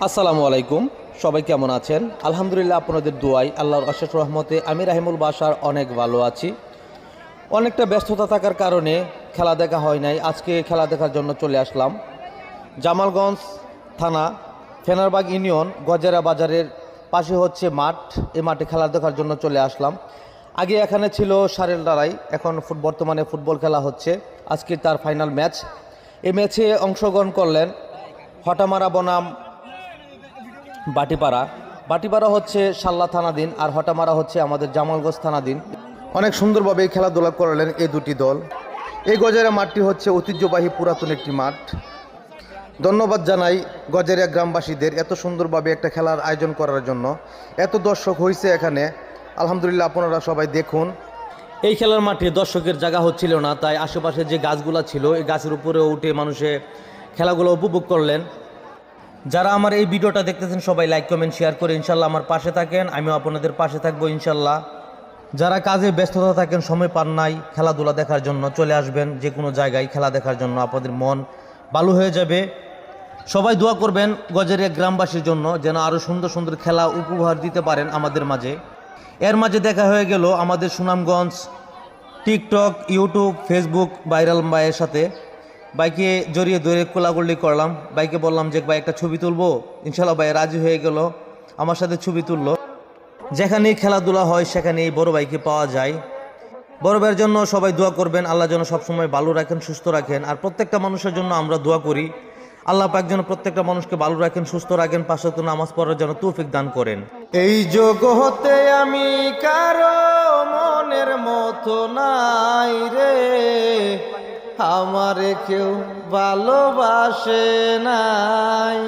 আসসালামু আলাইকুম। সবাই কেমন আছেন? আলহামদুলিল্লাহ আপনাদের দোয়াই আল্লাহর অশেষ রহমতে আমি রাহিমুল বাসার অনেক ভালো আছি। অনেকটা ব্যস্ততা থাকার কারণে খেলা দেখা হয় নাই। আজকে খেলা দেখার জন্য চলে আসলাম। জামালগঞ্জ থানা, ফেনারবাগ ইউনিয়ন, গজেরা বাজারের পাশে হচ্ছে মাঠ। এই মাঠে খেলা দেখার জন্য চলে আসলাম। আগে এখানে ছিল সারেল লড়াই এখন বর্তমানে ফুটবল খেলা হচ্ছে। আজকে তার ফাইনাল ম্যাচ। এই ম্যাচে অংশগ্রহণ করলেন হটামারা বনাম বাটিপাড়া। বাটিপাড়া হচ্ছে সাল্লা থানাধীন আর হটামারা হচ্ছে আমাদের জামালগঞ্জ থানাধীন। অনেক সুন্দরভাবে এই খেলাধুলা করলেন এই দুটি দল। এই গজেরা মাঠটি হচ্ছে ঐতিহ্যবাহী পুরাতন একটি মাঠ। ধন্যবাদ জানাই গজেরিয়া গ্রামবাসীদের এত সুন্দরভাবে একটা খেলার আয়োজন করার জন্য। এত দর্শক হয়েছে এখানে। আলহামদুলিল্লাহ আপনারা সবাই দেখুন। এই খেলার মাঠে দর্শকের জায়গা হচ্ছিল না তাই আশেপাশে যে গাছগুলো ছিল এই গাছের উপরে উঠে মানুষে খেলাগুলো উপভোগ করলেন। যারা আমার এই ভিডিওটা দেখতেছেন, সবাই লাইক কমেন্ট শেয়ার করে ইনশাল্লাহ আমার পাশে থাকেন। আমিও আপনাদের পাশে থাকব ইনশাল্লাহ। যারা কাজে ব্যস্ততা থাকেন, সময় পান নাই, খেলাধুলা দেখার জন্য চলে আসবেন। যে কোনো জায়গায় খেলা দেখার জন্য আপনাদের মন ভালো হয়ে যাবে। সবাই দোয়া করবেন গজেরিয়া গ্রামবাসীর জন্য যেন আরও সুন্দর সুন্দর খেলা উপহার দিতে পারেন আমাদের মাঝে। এর মাঝে দেখা হয়ে গেল আমাদের Sunamganj TikTok YouTube Facebook viral ভাইয়ের সাথে। বাইকে জড়িয়ে ধরে কোলাগুলি করলাম। বাইকে বললাম যে, ভাই, একটা ছবি তুলবো? ইনশাল্লাহ ভাই রাজি হয়ে গেল। আমার সাথে ছবি তুললো। যেখানেই খেলাধুলা হয়, সেখানেই বড় ভাইকে পাওয়া যায়। বড় ভাইয়ের জন্য সবাই দোয়া করবেন। আল্লাহ যেন সবসময় ভালো রাখেন, সুস্থ রাখেন। আর প্রত্যেকটা মানুষের জন্য আমরা দোয়া করি। আল্লাহ পাক যেন প্রত্যেকটা মানুষকে ভালো রাখেন, সুস্থ রাখেন, পাশে নামাজ পড়ার জন্য তৌফিক দান করেন। এই যোগ হতে আমি কারও মনের মতো নাই রে। আমারে কেউ ভালোবাসে নাই।